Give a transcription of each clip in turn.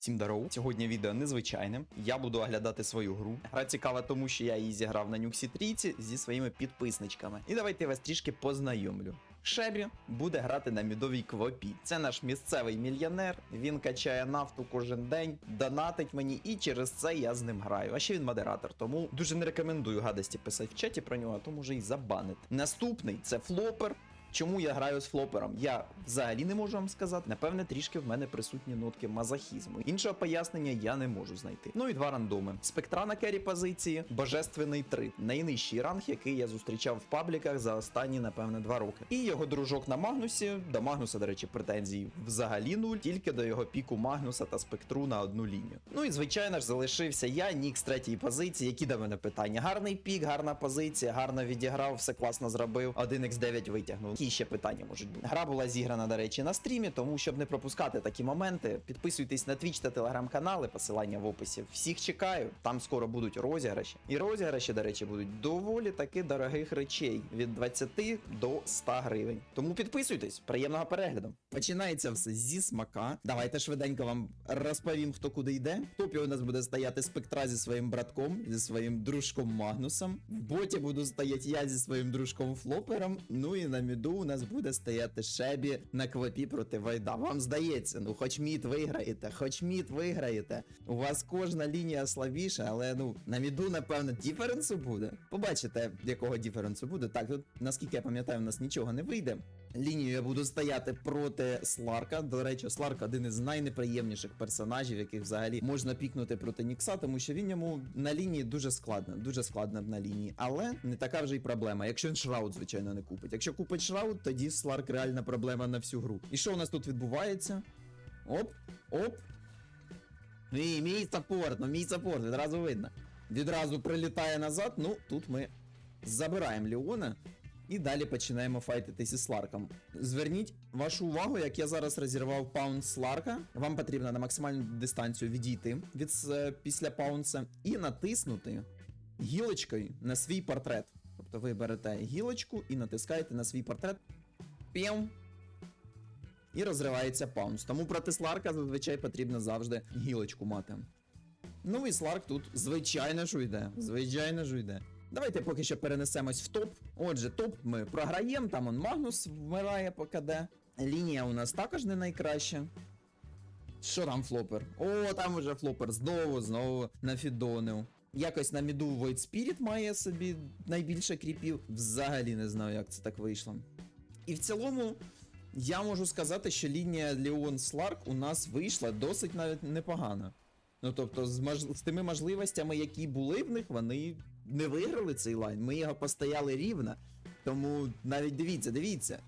Всім здорово. Сьогодні відео незвичайне. Я буду оглядати свою гру. Гра цікава, тому що я її зіграв на Нюксі Трійці зі своїми підписничками. І давайте вас трішки познайомлю. Шебі буде грати на мідовій квопі. Це наш місцевий мільйонер. Він качає нафту кожен день, донатить мені, і через це я з ним граю. А ще він модератор, тому дуже не рекомендую гадості писати в чаті про нього, а то може і забанити. Наступний це флопер. Чому я граю з флопером? Я взагалі не можу вам сказати. Напевне, трішки в мене присутні нотки мазохізму. Іншого пояснення я не можу знайти. Ну і два рандоми. Спектра на кері позиції, Божественний 3. Найнижчий ранг, який я зустрічав в пабліках за останні, напевне, два роки. І його дружок на Магнусі. До Магнуса, до речі, претензій взагалі нуль, тільки до його піку Магнуса та спектру на одну лінію. Ну і звичайно ж залишився я, Нік з третьої позиції. Які до мене питання? Гарний пік, гарна позиція, гарно відіграв, все класно зробив. 1x9 витягнув. Які ще питання можуть бути? Гра була зіграна, до речі, на стрімі, тому щоб не пропускати такі моменти, підписуйтесь на Twitch та телеграм-канали, посилання в описі. Всіх чекаю. Там скоро будуть розіграші. І розіграші, до речі, будуть доволі таки дорогих речей від 20 до 100 гривень. Тому підписуйтесь, приємного перегляду. Починається все зі смака. Давайте швиденько вам розповім, хто куди йде. В топі у нас буде стояти спектра зі своїм братком, зі своїм дружком Магнусом. В боті буду стояти я зі своїм дружком Флопером. Ну і на міду у нас буде стояти Шебі на квапі проти Вайда. Вам здається, ну хоч мід виграєте, хоч мід виграєте. У вас кожна лінія слабіша, але ну на міду, напевно, діференсу буде. Побачите, якого діференсу буде. Так, тут, наскільки я пам'ятаю, у нас нічого не вийде. Лінію я буду стояти проти Сларка. До речі, Сларк один із найнеприємніших персонажів, яких взагалі можна пікнути проти Нікса, тому що він йому на лінії дуже складно, дуже складно на лінії, але не така вже й проблема. Якщо він шрауд, звичайно, не купить. Якщо купить шрауд, тоді Сларк реальна проблема на всю гру. І що у нас тут відбувається? Оп, оп. Мій, мій саппорт, ну мій саппорт, відразу видно. Відразу прилітає назад. Ну, тут ми забираємо Леона. І далі починаємо файтитись із Сларком. Зверніть вашу увагу, як я зараз розірвав паунс Сларка. Вам потрібно на максимальну дистанцію відійти від е, після паунса і натиснути гілочкою на свій портрет. Тобто ви берете гілочку і натискаєте на свій портрет. П'єм. І розривається паунс. Тому проти Сларка зазвичай потрібно завжди гілочку мати. Ну і Сларк тут, звичайно ж уйде. Звичайно ж уйде. Давайте поки що перенесемось в топ. Отже, топ ми програємо, там он Магнус вмирає по КД. Лінія у нас також не найкраща. Що там флопер? О, там уже флопер знову, знову нафідонив. Якось на міду Void Spirit має собі найбільше кріпів. Взагалі не знаю, як це так вийшло. І в цілому, я можу сказати, що лінія Леон Сларк у нас вийшла досить навіть непогано. Ну тобто, з, мож... з тими можливостями, які були в них, вони не виграли цей лайн. Ми його постояли рівно. Тому навіть дивіться, дивіться.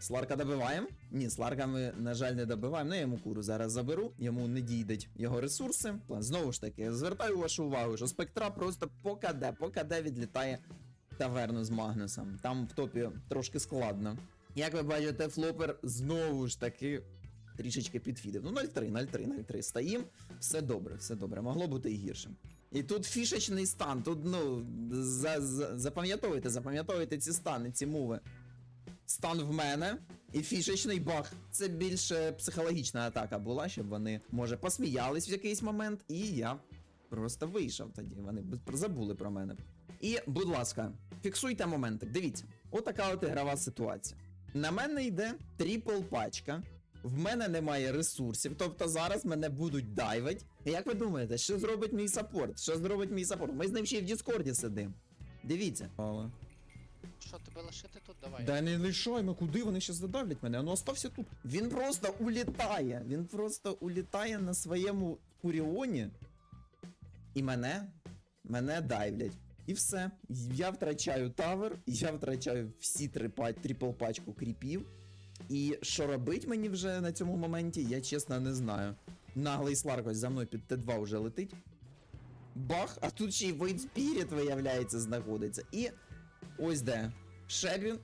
Сларка добиваємо? Ні, Сларка ми, на жаль, не добиваємо. Ну, я йому куру зараз заберу, йому не дійдуть його ресурси. Знову ж таки, звертаю вашу увагу, що спектра просто по КД, по КД відлітає таверну з Магнусом. Там в топі трошки складно. Як ви бачите, флопер знову ж таки трішечки підфідив. Ну, 0-3, 0-3, 0-3. Стоїм. Все добре, все добре. Могло бути і гіршим. І тут фішечний стан. Тут, ну, за, за, запам'ятовуйте, запам'ятовуйте ці стани, ці мови. Стан в мене і фішечний баг. Це більше психологічна атака була, щоб вони, може, посміялись в якийсь момент, і я просто вийшов тоді. Вони забули про мене. І, будь ласка, фіксуйте моментик. Дивіться, отака от ігрова ситуація. На мене йде трипл пачка. В мене немає ресурсів, тобто зараз мене будуть дайвить. Як ви думаєте, що зробить мій саппорт? Що зробить мій саппорт? Ми з ним ще й в Діскорді сидимо. Дивіться. Що, тебе лишити тут? Давай. Да не лишаймо, куди вони ще задавлять мене? Ну остався тут. Він просто улітає. Він просто улітає на своєму Куріоні. І мене. Мене дайвлять. І все. Я втрачаю тавер, я втрачаю всі три трипл пачку кріпів. І що робить мені вже на цьому моменті, я чесно не знаю. Наглий Сларк ось за мною під Т2 вже летить. Бах, а тут ще й Void Spirit, виявляється, знаходиться. І ось де. Шебі.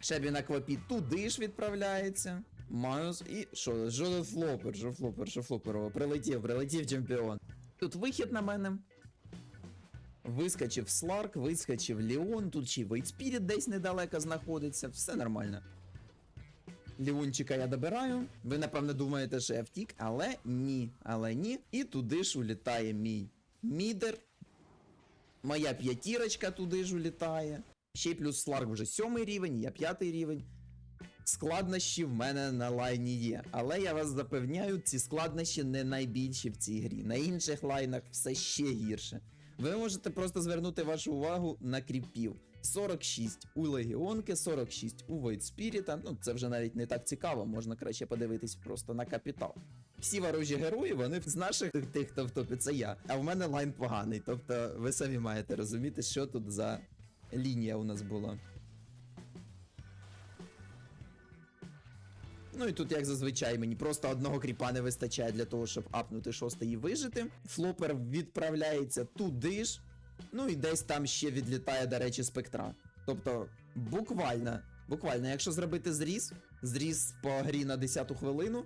Шебі на квапі туди ж відправляється. Майус і що? Флопер, що флопер, що флоперово. Прилетів, прилетів чемпіон. Тут вихід на мене. Вискочив Сларк, вискочив Леон, тут ще й Spirit десь недалеко знаходиться, все нормально. Ліончика я добираю. Ви, напевно, думаєте, що я втік, але ні, але ні. І туди ж улітає мій мідер. Моя п'ятірочка туди ж улітає. Ще й плюс Сларк вже сьомий рівень, я п'ятий рівень. Складнощі в мене на лайні є. Але я вас запевняю, ці складнощі не найбільші в цій грі. На інших лайнах все ще гірше. Ви можете просто звернути вашу увагу на кріпів. 46 у Легіонки, 46 у Spirit. Ну, це вже навіть не так цікаво, можна краще подивитись просто на капітал. Всі ворожі герої, вони з наших тих, хто в топі, це я. А в мене лайн поганий. Тобто ви самі маєте розуміти, що тут за лінія у нас була. Ну і тут, як зазвичай, мені просто одного кріпа не вистачає для того, щоб апнути шостий і вижити. Флопер відправляється туди ж. Ну і десь там ще відлітає, до речі, спектра. Тобто, буквально, буквально, якщо зробити зріз, зріз по грі на 10 хвилину,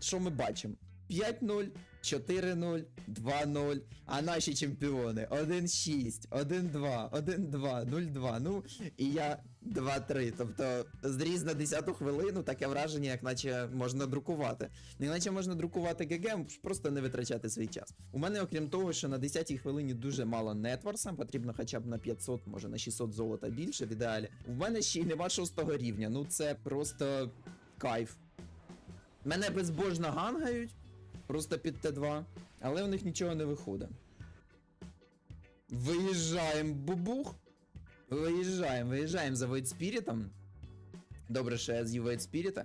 що ми бачимо? 5-0, 4-0, 2-0, а наші чемпіони 1-6, 1-2, 1-2, 0-2, ну і я 2-3. Тобто зріз на 10 хвилину, таке враження, як наче можна друкувати. Не наче можна друкувати ГГ, просто не витрачати свій час. У мене, окрім того, що на 10 хвилині дуже мало нетворса, потрібно хоча б на 500, може на 600 золота більше в ідеалі. У мене ще й нема шостого рівня, ну це просто кайф. Мене безбожно гангають, просто під Т2, але у них нічого не виходить. Виїжджаємо, бубух. Виїжджаємо, виїжджаємо за Spirit. Добре, що я Void Spirit.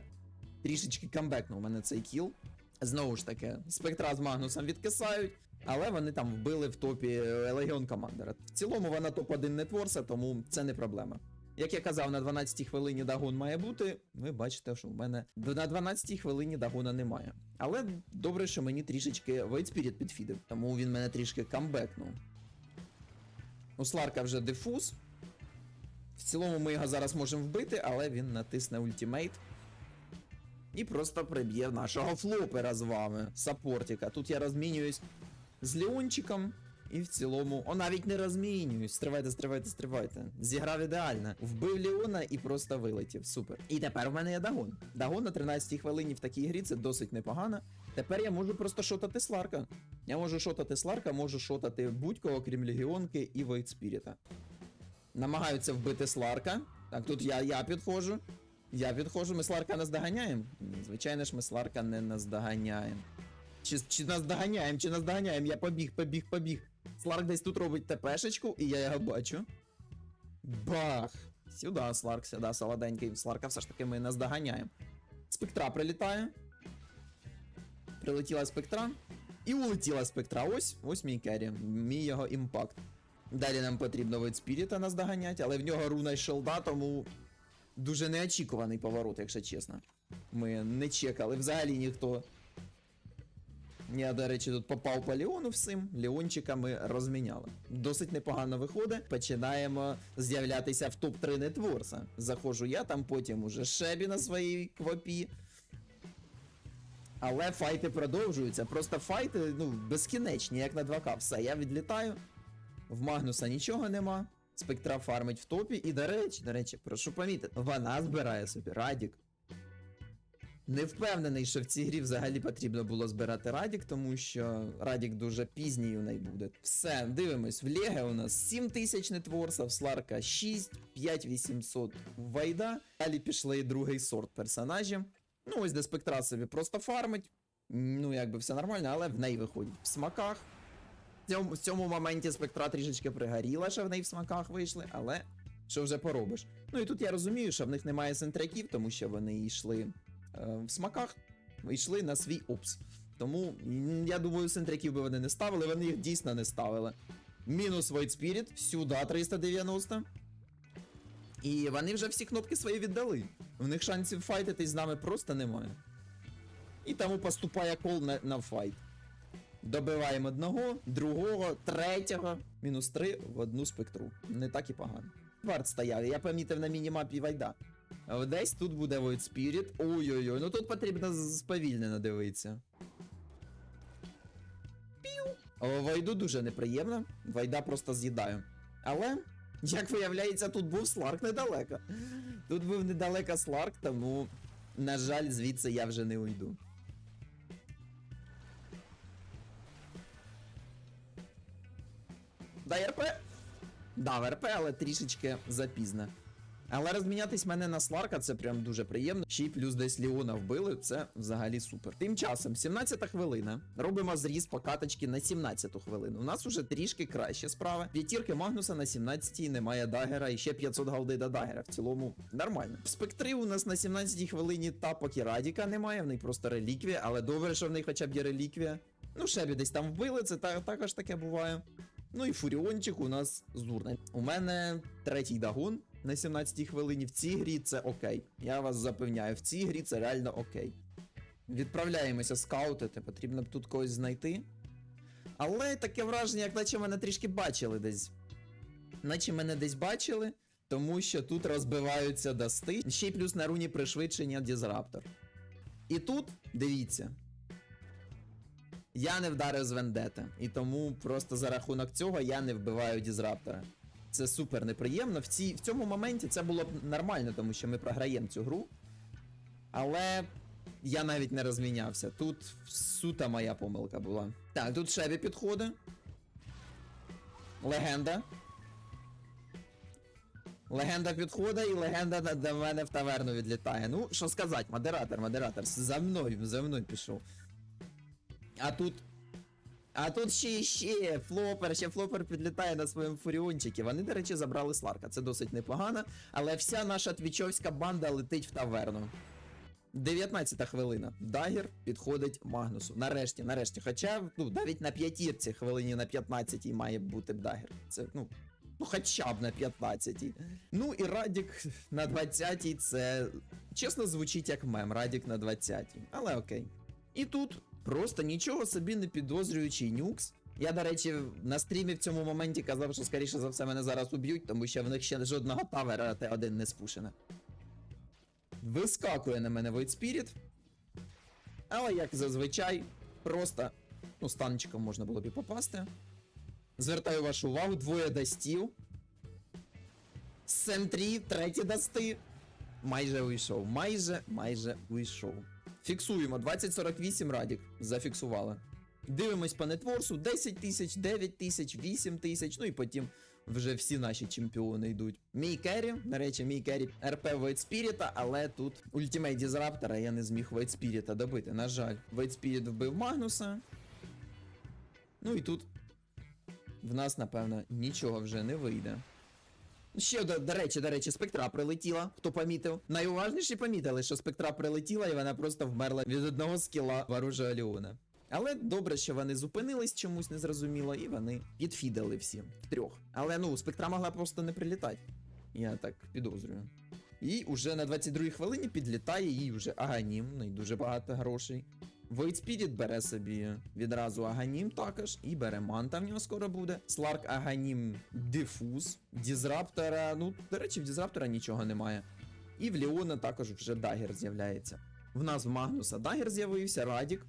Трішечки камбекнув мене цей кіл. Знову ж таки, спектра з Магнусом відкисають, але вони там вбили в топі е, Легіон Командера. В цілому вона топ-1 нетворса, тому це не проблема. Як я казав, на 12-й хвилині дагон має бути. Ви бачите, що в мене на 12-й хвилині дагона немає. Але добре, що мені трішечки Spirit підфідив, тому він мене трішки камбекнув. У Сларка вже дифуз. В цілому ми його зараз можемо вбити, але він натисне ультимейт. І просто приб'є нашого флопера з вами, саппортіка. Тут я розмінююсь з Леончиком. І в цілому, о, навіть не розмінююсь. Стривайте, стривайте, стривайте. Зіграв ідеально. Вбив Леона і просто вилетів. Супер. І тепер в мене є Дагон. Дагон на 13 хвилині в такій грі це досить непогано. Тепер я можу просто шотати Сларка. Я можу шотати Сларка, можу шотати будь-кого, крім Легіонки і Войт Спіріта. Намагаються вбити Сларка. Так, тут я, я підходжу. Я підходжу, ми Сларка наздоганяємо? Ні, звичайно ж, ми Сларка не наздоганяємо. Чи, чи наздоганяємо, чи наздоганяємо? Я побіг, побіг, побіг. Сларк десь тут робить ТПшечку, і я його бачу. Бах! Сюди, Сларк, сюди, солоденький. Сларка все ж таки ми наздоганяємо. Спектра прилітає. Прилетіла спектра. І улетіла спектра. Ось, ось мій керрі, мій його імпакт. Далі нам потрібно від спіріта наздоганяти, але в нього руна й шелда, тому дуже неочікуваний поворот, якщо чесно. Ми не чекали взагалі ніхто. Я, до речі, тут попав по Леону всім. Леончика ми розміняли. Досить непогано виходить. Починаємо з'являтися в топ-3 нетворса. Заходжу я, там потім уже Шебі на своїй квапі. Але файти продовжуються. Просто файти, ну, безкінечні, як на 2К. Все, я відлітаю. В Магнуса нічого нема. Спектра фармить в топі. І, до речі, до речі, прошу помітити, вона збирає собі Радік. Не впевнений, що в цій грі взагалі потрібно було збирати Радік, тому що Радік дуже пізній у неї буде. Все, дивимось, в Леге у нас 7000 нетворса, в Сларка 6, 5800 Вайда. Далі пішли і другий сорт персонажів. Ну, ось де спектра собі просто фармить. Ну, якби все нормально, але в неї виходять в смаках. В цьому, в цьому моменті спектра трішечки пригоріла, що в неї в смаках вийшли, але що вже поробиш. Ну і тут я розумію, що в них немає сентраків, тому що вони йшли в смаках, йшли на свій опс. Тому я думаю, сентраків би вони не ставили, вони їх дійсно не ставили. Мінус Void Spirit, сюди 390. І вони вже всі кнопки свої віддали. В них шансів файтитись з нами просто немає. І тому поступає кол на, на файт. Добиваємо одного, другого, третього. Мінус три в одну спектру. Не так і погано. Варт стояв, я помітив на мінімапі Вайда. Десь тут буде Void Spirit. Ой-ой-ой, ну тут потрібно сповільнено дивитися. Піу. О, Вайду дуже неприємно. Вайда просто з'їдаю. Але, як виявляється, тут був Сларк недалеко. Тут був недалеко Сларк, тому На жаль, звідси я вже не уйду. Дай РП. Да, РП, але трішечки запізно. Але розмінятись мене на Сларка це прям дуже приємно. Ще й плюс десь Ліона вбили, це взагалі супер. Тим часом, 17 хвилина. Робимо зріз по каточки на 17 хвилину. У нас уже трішки краще справа. П'ятірки Магнуса на 17-й, немає дагера і ще 500 голди до дагера. В цілому нормально. Спектри у нас на 17-й хвилині тапок і Радіка немає, в них просто реліквія, але добре, що в них хоча б є реліквія. Ну, Шебі десь там вбили, це та- також таке буває. Ну і Фуріончик у нас зурний. У мене третій дагон на 17 хвилині. В цій грі це окей. Я вас запевняю, в цій грі це реально окей. Відправляємося скаутити, потрібно б тут когось знайти. Але таке враження, як наче мене трішки бачили десь. Наче мене десь бачили, тому що тут розбиваються дасти. Ще й плюс на руні пришвидшення Дізраптор. І тут, дивіться, я не вдарив з вендета, і тому просто за рахунок цього я не вбиваю дізраптора. Це супер неприємно. В, цій, в цьому моменті це було б нормально, тому що ми програємо цю гру. Але я навіть не розмінявся. Тут сута моя помилка була. Так, тут Шебі підходить. Легенда. Легенда підходить і легенда до мене в таверну відлітає. Ну, що сказати, модератор, модератор, за мною, за мною пішов. А тут. А тут ще ще флопер, ще флопер підлітає на своєму фуріончикі. Вони, до речі, забрали Сларка. Це досить непогано, але вся наша твічовська банда летить в таверну. 19 хвилина. Дагер підходить Магнусу. Нарешті, нарешті. Хоча, ну, навіть на п'ятірці хвилині на 15 має бути дагер. Це, ну. Ну, хоча б на 15 Ну і Радік на 20 це чесно звучить як мем. Радік на 20-й. Але окей. І тут просто нічого собі не підозрюючий нюкс. Я, до речі, на стрімі в цьому моменті казав, що скоріше за все мене зараз уб'ють, тому що в них ще жодного тавера Т1 не спушено. Вискакує на мене Void Spirit. Але як зазвичай, просто ну, станчиком можна було б і попасти. Звертаю вашу увагу, двоє дастів. Сем-3, треті дасти. Майже уйшов. Майже, майже уйшов. Фіксуємо 2048 радік. Зафіксували. Дивимось по нетворсу 10 тисяч, 9 тисяч, 8 тисяч, ну і потім вже всі наші чемпіони йдуть. Мій керрі, до речі, мій керрі РП Spirit, але тут ультимейт Дізраптора я не зміг Void Spirit добити. На жаль, Void Spirit вбив Магнуса. Ну і тут в нас, напевно, нічого вже не вийде. Ще до, до речі, до речі, спектра прилетіла. Хто помітив? Найуважніші помітили, що спектра прилетіла і вона просто вмерла від одного скіла ворожого Леона. Але добре, що вони зупинились чомусь незрозуміло, і вони підфідали всі трьох. Але ну, спектра могла просто не прилітати. Я так підозрюю. І уже на 22-й хвилині підлітає їй вже Аганім, і дуже багато грошей. Spirit бере собі відразу Аганім також, і бере Манта в нього скоро буде. Сларк Аганім Дифуз. Дізраптора, ну, до речі, в Дізраптора нічого немає. І в Леона також вже дагер з'являється. В нас в Магнуса дагер з'явився, Радік.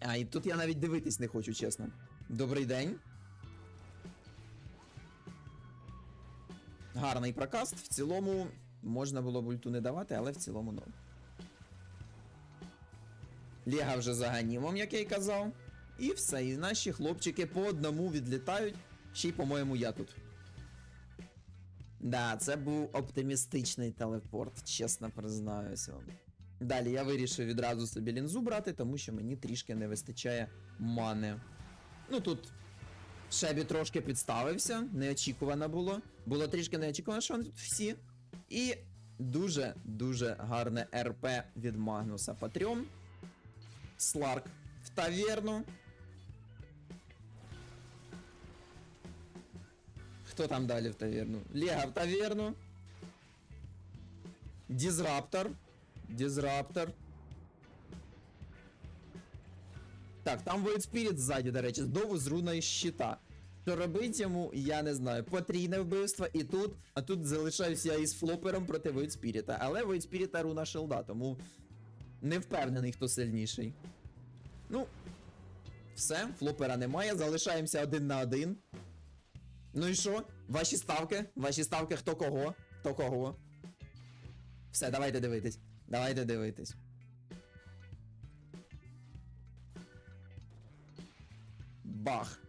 А, і тут я навіть дивитись не хочу, чесно. Добрий день. Гарний прокаст. В цілому можна було б ульту не давати, але в цілому норм. Лега вже за ганімом, як я й казав. І все, і наші хлопчики по одному відлітають. Ще й, по-моєму, я тут. Да, це був оптимістичний телепорт, чесно признаюся вам. Далі я вирішив відразу собі лінзу брати, тому що мені трішки не вистачає мани. Ну тут Шебі трошки підставився, неочікувано було. Було трішки неочікувано, що вони тут всі. І дуже-дуже гарне РП від Магнуса по трьом. Сларк в таверну. Хто там далі в таверну? Лега в таверну. Дізраптор. Дізраптор. Так, там Void Spirit ззаді, до речі, знову з руною щита. Що робить йому, я не знаю. Потрійне вбивство, і тут, а тут залишаюсь я із флопером проти Void Spirit. Але Void Spirit руна шилда, тому не впевнений, хто сильніший. Ну, все, флопера немає, залишаємося один на один. Ну і що? Ваші ставки? Ваші ставки хто кого? Хто кого? Все, давайте дивитись. Давайте дивитись. Бах.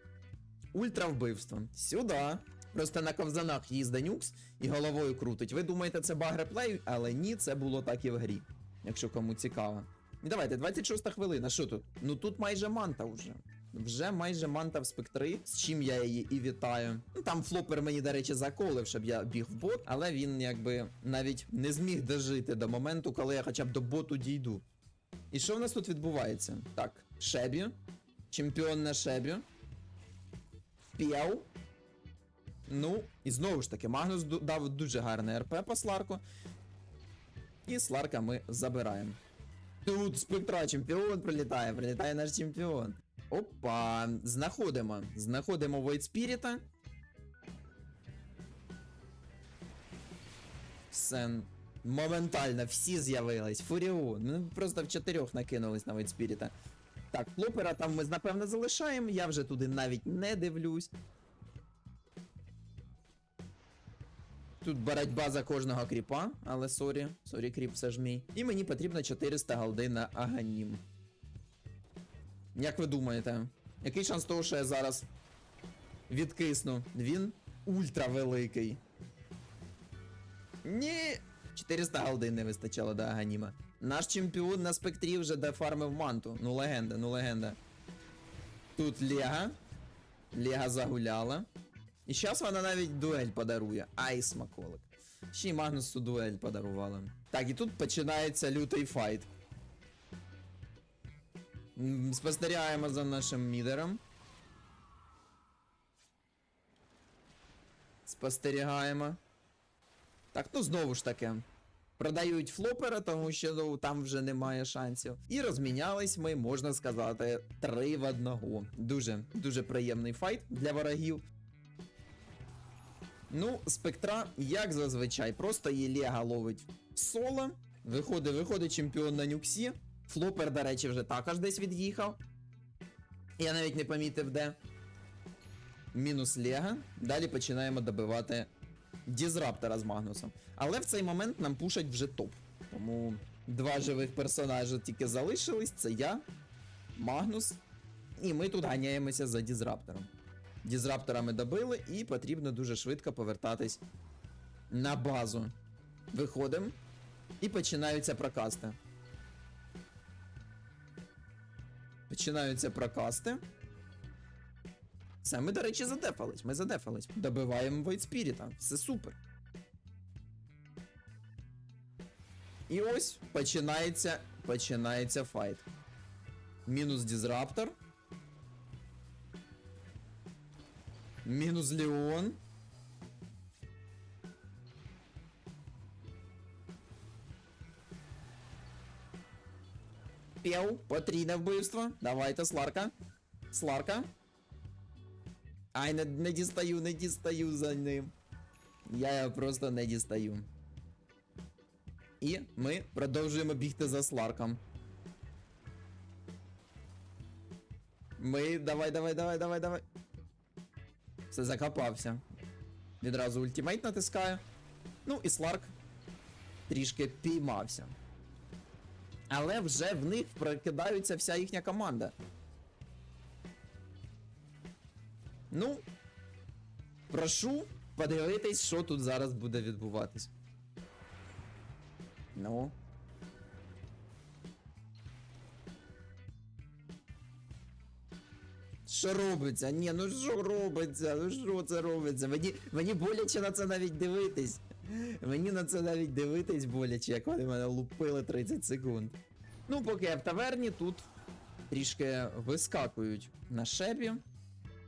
Ультра вбивство. Сюди. Просто на ковзанах їздить нюкс і головою крутить. Ви думаєте, це баг реплею, але ні, це було так і в грі. Якщо кому цікаво. І давайте, 26 хвилина. Що тут? Ну тут майже манта вже. Вже майже манта в спектри, з чим я її і вітаю. Ну там флопер мені, до речі, заколив, щоб я біг в бот, але він якби навіть не зміг дожити до моменту, коли я хоча б до боту дійду. І що в нас тут відбувається? Так, Шебі. Чемпіон на Шебі. П'яу. Ну, і знову ж таки, Магнус дав дуже гарне РП по Сларку. І Сларка ми забираємо. Тут спектра чемпіон прилітає, прилітає наш чемпіон. Опа, знаходимо. Знаходимо Void Spirit. Все. Моментально всі з'явились. Фуріон. Ми просто в чотирьох накинулись на Void Spirit. Так, флопера там ми напевно залишаємо. Я вже туди навіть не дивлюсь. Тут боротьба за кожного кріпа, але сорі, сорі, кріп все ж мій. І мені потрібно 400 голди на Аганім. Як ви думаєте, який шанс того, що я зараз відкисну? Він ультра великий. Ні! 400 голди не вистачало до Аганіма. Наш чемпіон на спектрі вже дофармив манту. Ну легенда, ну легенда. Тут Лега. Лега загуляла. І зараз вона навіть дуель подарує. Ай, смаколик. Ще й Магнусу дуель подарувала. Так, і тут починається лютий файт. Спостерігаємо за нашим мідером. Спостерігаємо. Так, ну знову ж таки. Продають флопера, тому що ну, там вже немає шансів. І розмінялись ми, можна сказати, три в одного. Дуже, дуже приємний файт для ворогів. Ну, спектра, як зазвичай, просто її Лега ловить соло. Виходить, виходить чемпіон на нюксі. Флопер, до речі, вже також десь від'їхав. Я навіть не помітив де. Мінус Лега. Далі починаємо добивати Дізраптора з Магнусом. Але в цей момент нам пушать вже топ. Тому два живих персонажі тільки залишились: це я, Магнус. І ми тут ганяємося за Дізраптором. Дізраптора ми добили, і потрібно дуже швидко повертатись на базу. Виходимо. І починаються прокасти. Починаються прокасти. Все, ми, до речі, задефались. Ми задефались. Добиваємо Spirit. Все супер. І ось починається. Починається файт. Мінус Дізраптор. Мінус Леон. П'яв, потрійне вбивство. Давайте, Сларка. Сларка. Ай, не, не дістаю, не дістаю за ним. Я його просто не дістаю. І ми продовжуємо бігти за Сларком. Ми. Давай, давай, давай, давай, давай. Все закопався. Відразу ультимейт натискаю. Ну і Сларк трішки піймався. Але вже в них прокидається вся їхня команда. Ну, прошу подивитись, що тут зараз буде відбуватись. Ну. Що робиться? Ні, ну що робиться? Ну що це робиться? Мені, мені боляче на це навіть дивитись. Мені на це навіть дивитись боляче, як вони мене лупили 30 секунд. Ну, поки я в таверні, тут трішки вискакують на шепі.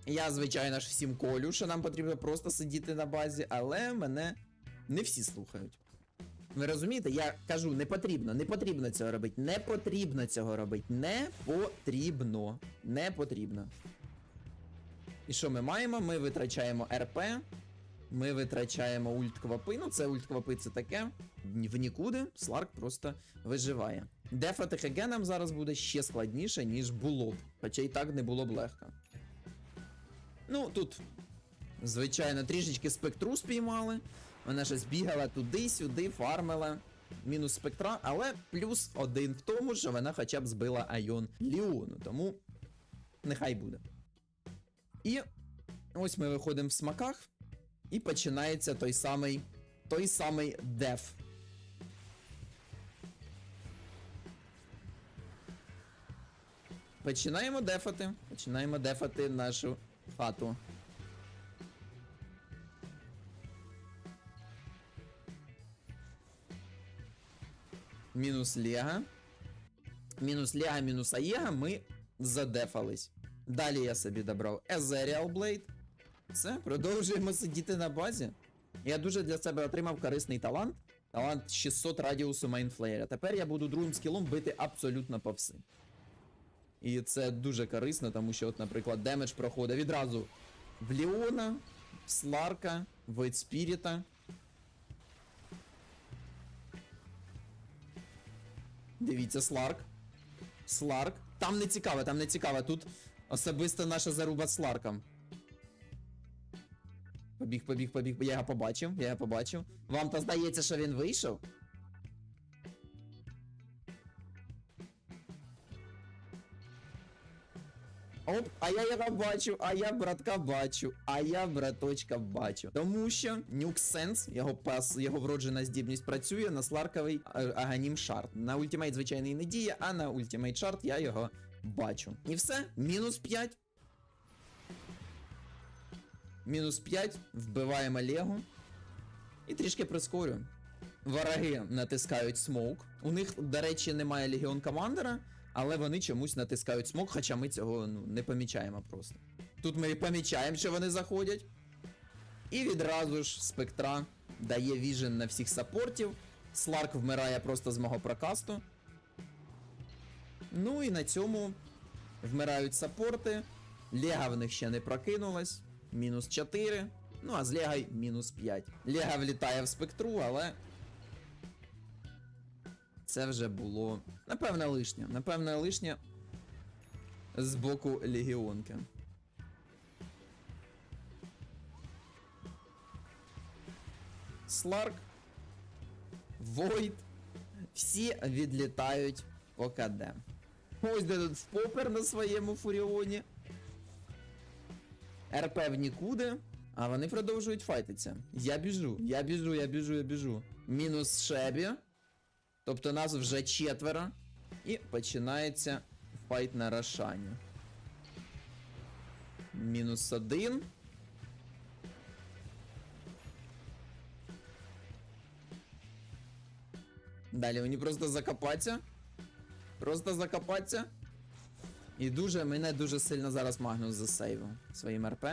Я, звичайно ж, всім колю, що нам потрібно просто сидіти на базі, але мене не всі слухають. Ви розумієте, я кажу, не потрібно, не потрібно цього робити. Не потрібно цього робити. Не потрібно. Не потрібно. І що ми маємо? Ми витрачаємо РП. Ми витрачаємо ульт квапи. Ну, це ульт квапи це таке. В нікуди. Сларк просто виживає. Дефати ХГ зараз буде ще складніше, ніж було б. Хоча і так не було б легко. Ну, тут, звичайно, трішечки спектру спіймали. Вона щось бігала туди-сюди, фармила. мінус спектра, але плюс один в тому, що вона хоча б збила Айон Ліону. Тому нехай буде. І ось ми виходимо в смаках, і починається той самий той самий деф. Починаємо дефати. Починаємо дефати нашу хату. Мінус Лега. Мінус Лега, мінус Аєга ми задефались. Далі я собі добрав Ezerial Blade. Все, продовжуємо сидіти на базі. Я дуже для себе отримав корисний талант. Талант 600 радіусу мейнфлеєра. Тепер я буду другим скілом бити абсолютно по всім. І це дуже корисно, тому що, от, наприклад, демедж проходить відразу в Леона, в Сларка, в Спіріта. Дивіться, Сларк. Сларк. Там не цікаво, там не цікаво. Тут особисто наша заруба з Сларком. Побіг, побіг, побіг. Я його побачив, я його побачив. Вам то здається, що він вийшов? Оп, а я його бачу, а я братка бачу, а я браточка бачу. Тому що Нюк Сенс, його пас, його вроджена здібність працює на сларковий е, аганім шарт. На ультимейт, звичайний не діє, а на ультимейт шарт я його бачу. І все, мінус 5. Мінус 5, вбиваємо Лего. І трішки прискорюємо. Вороги натискають смоук. У них, до речі, немає легіон командера, але вони чомусь натискають смок, хоча ми цього ну, не помічаємо просто. Тут ми помічаємо, що вони заходять. І відразу ж спектра дає віжен на всіх саппортів. Сларк вмирає просто з мого прокасту. Ну і на цьому вмирають саппорти. Лега в них ще не прокинулась. Мінус 4. Ну а з Легой мінус 5. Лега влітає в спектру, але. Це вже було. Напевне, лишнє. Напевне, лишнє з боку Легіонки. Сларк. Войд. Всі відлітають по КД. Ось де тут попер на своєму фуріоні. РП в нікуди, а вони продовжують файтитися. Я біжу, я біжу, я біжу, я біжу. Мінус Шебі. Тобто нас вже четверо. І починається файт на Рошані. Мінус один. Далі мені просто закопаться. Просто закопаться. І дуже мене дуже сильно зараз Магнус засейвив своїм РП.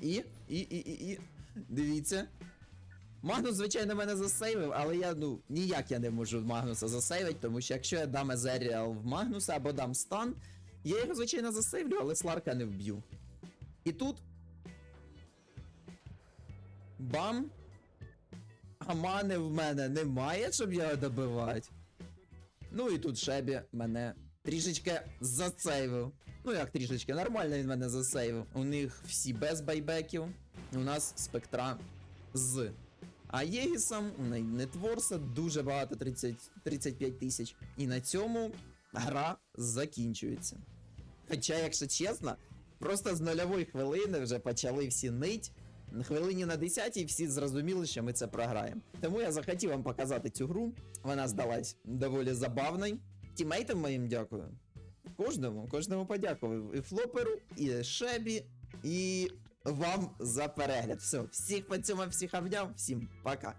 І, і, і, і, і. Дивіться. Магнус, звичайно, мене засейвив, але я, ну, ніяк я не можу Магнуса засейвити, тому що якщо я дам Ezerial в Магнуса або дам стан, я його, звичайно, засейвлю, але Сларка не вб'ю. І тут Бам. А мани в мене немає, щоб його добивати. Ну і тут Шебі мене трішечки засейвив. Ну як трішечки, нормально він мене засейвив. У них всі без байбеків. У нас спектра з Аєгісом, у неї нетворса дуже багато 30, 35 тисяч. І на цьому гра закінчується. Хоча, якщо чесно, просто з нульової хвилини вже почали всі нить. На хвилині на 10 всі зрозуміли, що ми це програємо. Тому я захотів вам показати цю гру. Вона здалась доволі забавною. Тімейтам моїм дякую. Кожному, кожному подякував. І флоперу, і Шебі, і вам за перегляд. Все, всіх по цьому всіх обняв, всім пока.